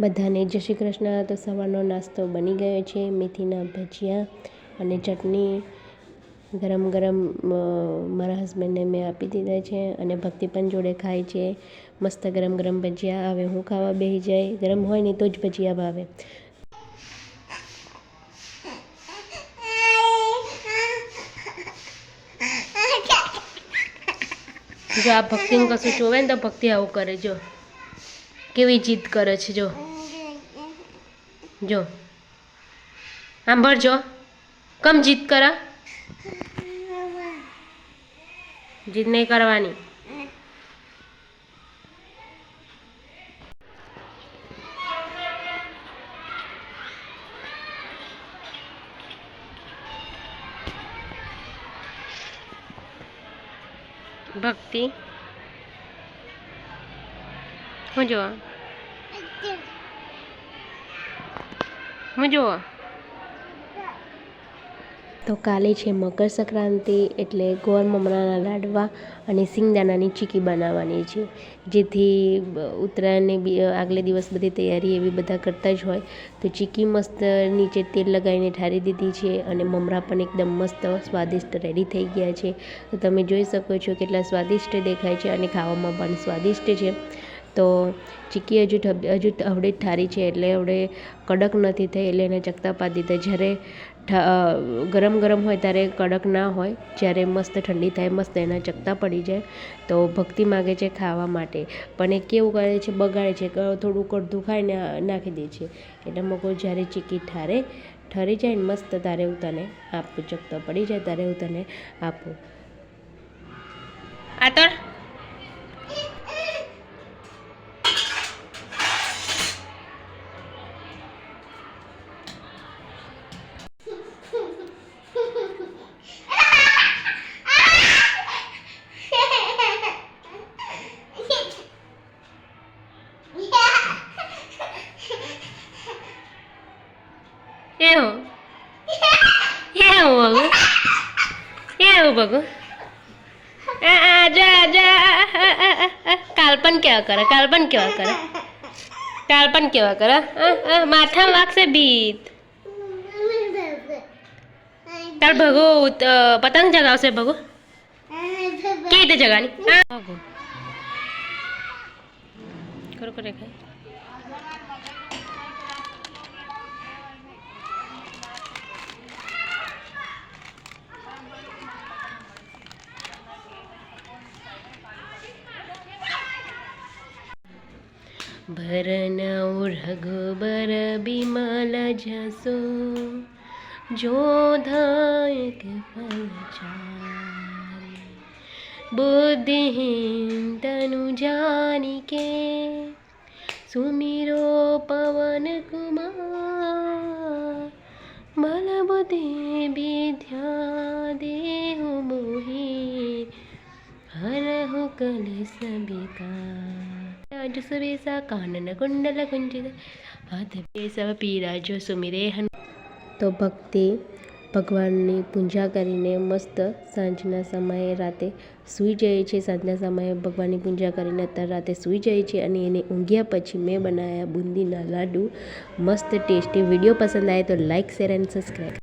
બધાને જય શ્રી કૃષ્ણ. તો સવારનો નાસ્તો બની ગયો છે. મેથીના ભજીયા અને ચટણી. ગરમ ગરમ મારા હસબન્ડને મેં આપી દીધા છે અને ભક્તિ પણ જોડે ખાય છે. મસ્ત ગરમ ગરમ ભજીયા. હવે હું ખાવા બેસી જાય. ગરમ હોય ને તો જ ભજીયા ભાવે. જો આ ભક્તિનું કશું જોવે ને તો ભક્તિ આવું કરે. જો. કેવી જીદ કરે છે જો. જો. સાંભળજો. કમ જીદ કરા? જીદ નહીં કરવાની. ભક્તિ. હું જોવા હું જોવા તો કાલે છે મકર સંક્રાંતિ એટલે ગોળ મમરાના લાડવા અને સિંગદાણાની ચીકી બનાવવાની છે. જેથી ઉત્તરાયણને આગલે દિવસ બધી તૈયારી એવી બધા કરતા જ હોય. તો ચીકી મસ્ત નીચે તેલ લગાવીને ઠારી દીધી છે અને મમરા પણ એકદમ મસ્ત સ્વાદિષ્ટ રેડી થઈ ગયા છે. તો તમે જોઈ શકો છો કેટલા સ્વાદિષ્ટ દેખાય છે અને ખાવામાં પણ સ્વાદિષ્ટ છે. તો ચીકી હજુ હજુ હવડે જ ઠારી છે એટલે હવડે કડક નથી થઈ એટલે એને ચકતા પાડી દીધા. જ્યારે ગરમ ગરમ હોય ત્યારે કડક ના હોય. જ્યારે મસ્ત ઠંડી થાય મસ્ત એના ચકતા પડી જાય. તો ભક્તિ માગે છે ખાવા માટે. પણ એ કેવું કરે છે, બગાડે છે, કે, થોડું અડધું ખાઈને નાખી દે છે. એટલે મગો જ્યારે ચીકી ઠારે, ઠરી જાય ને મસ્ત તારે હું તને આપું, ચકતો પડી જાય ત્યારે હું તને આપું. આતર એવું એવું બગુ એવું બગુ આ. કાલ્પન કેવા કરે? કાલ્પન કેવા કરે? કાલ્પન કેવા કરે? માથામાં વાગશે ભીત તાર ભગો પતંગ જગાવશે ભગો. કેવી રીતે જગાની ભગો. કરો કરે ભરનૌ રઘુબર બિમલ જસો. જોધાયક ફલ ચારી બુદ્ધિહીન તનુ જાનિકે સુમિરો પવન કુમાર. બલ બુદ્ધિ વિદ્યા દેહુ મોહી. હરહુ કલ વિકાર રાજ સુવેશા કાનન કુંડલ કુંજિત હાથ બેસવ પીરાજો સુમિરે હન તો ભક્તિ ભગવાનની પૂજા કરીને મસ્ત સાંજના સમયે રાતે સૂઈ જાય છે સાંજના સમયે ભગવાનની પૂજા કરીને અત્યારે રાતે સૂઈ જાય છે અને એને ઊંઘ્યા પછી મેં બનાવ્યા બુંદીના લાડુ મસ્ત ટેસ્ટી વીડિયો પસંદ આવે તો લાઇક શેર એન્ડ સબસ્ક્રાઈબ